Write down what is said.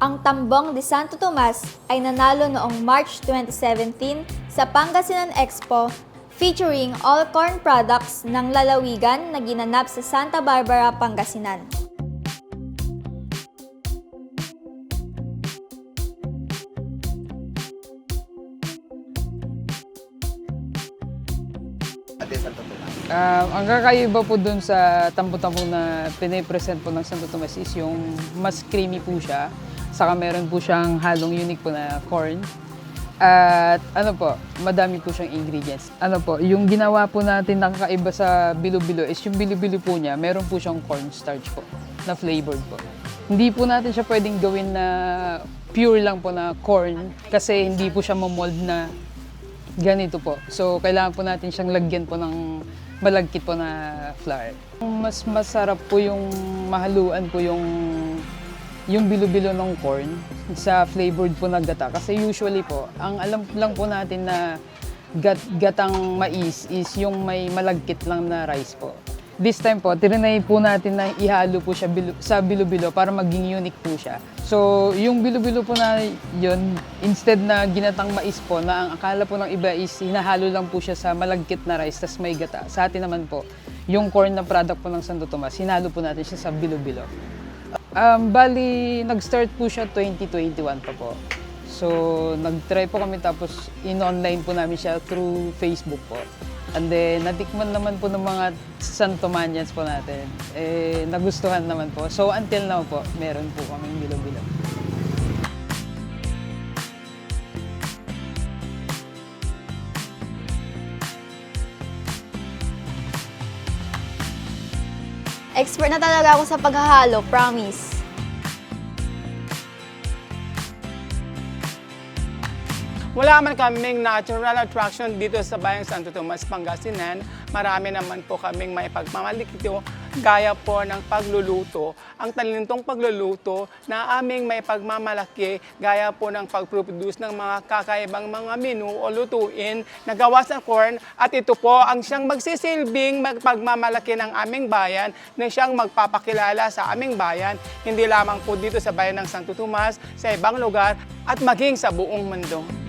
Ang Tambong de Santo Tomas ay nanalo noong March 2017 sa Pangasinan Expo featuring all corn products ng lalawigan na ginanap sa Santa Barbara, Pangasinan. Ate Santo Tomas. Um, ang kakaiba po dun sa tampo-tampo na pinipresent po ng Santo Tomas is yung mas creamy po siya. Saka meron po siyang halong unique po na corn. At ano po, madami po siyang ingredients. Ano po, yung ginawa po natin na kakaiba sa bilo-bilo is yung bilo-bilo po niya, meron po siyang cornstarch po na flavored po. Hindi po natin siya pwedeng gawin na pure lang po na corn kasi hindi po siya mamold na Ganito po. So, kailangan po natin siyang lagyan po ng malagkit po na flour. Mas masarap po yung mahaluan po yung yung bilo-bilo ng corn sa flavored po na gata. Kasi usually po, ang alam lang po natin na gat, gatang mais is yung may malagkit lang na rice po. This time po, tirinay po natin na ihalo po siya bilo- sa bilo-bilo para maging unique po siya. So, yung bilo-bilo po na yun, instead na ginatang mais po, na ang akala po ng iba is hinahalo lang po siya sa malagkit na rice, tas may gata. Sa atin naman po, yung corn na product po ng Santo Tomas, hinalo po natin siya sa bilo-bilo. Um, bali, nag-start po siya 2021 pa po. So, nag-try po kami tapos in-online po namin siya through Facebook po. And then, natikman naman po ng mga Santomanians po natin. Eh, nagustuhan naman po. So, until now po, meron po kaming bilo-bilo. Expert na talaga ako sa paghahalo, promise. Wala man kaming natural attraction dito sa Bayang Santo Tomas, Pangasinan. Marami naman po kaming may pagmamalikito gaya po ng pagluluto. Ang talentong pagluluto na aming may pagmamalaki gaya po ng pag-produce ng mga kakaibang mga menu o lutuin na gawa sa corn at ito po ang siyang magsisilbing magpagmamalaki ng aming bayan na siyang magpapakilala sa aming bayan hindi lamang po dito sa bayan ng Santo Tomas, sa ibang lugar at maging sa buong mundo.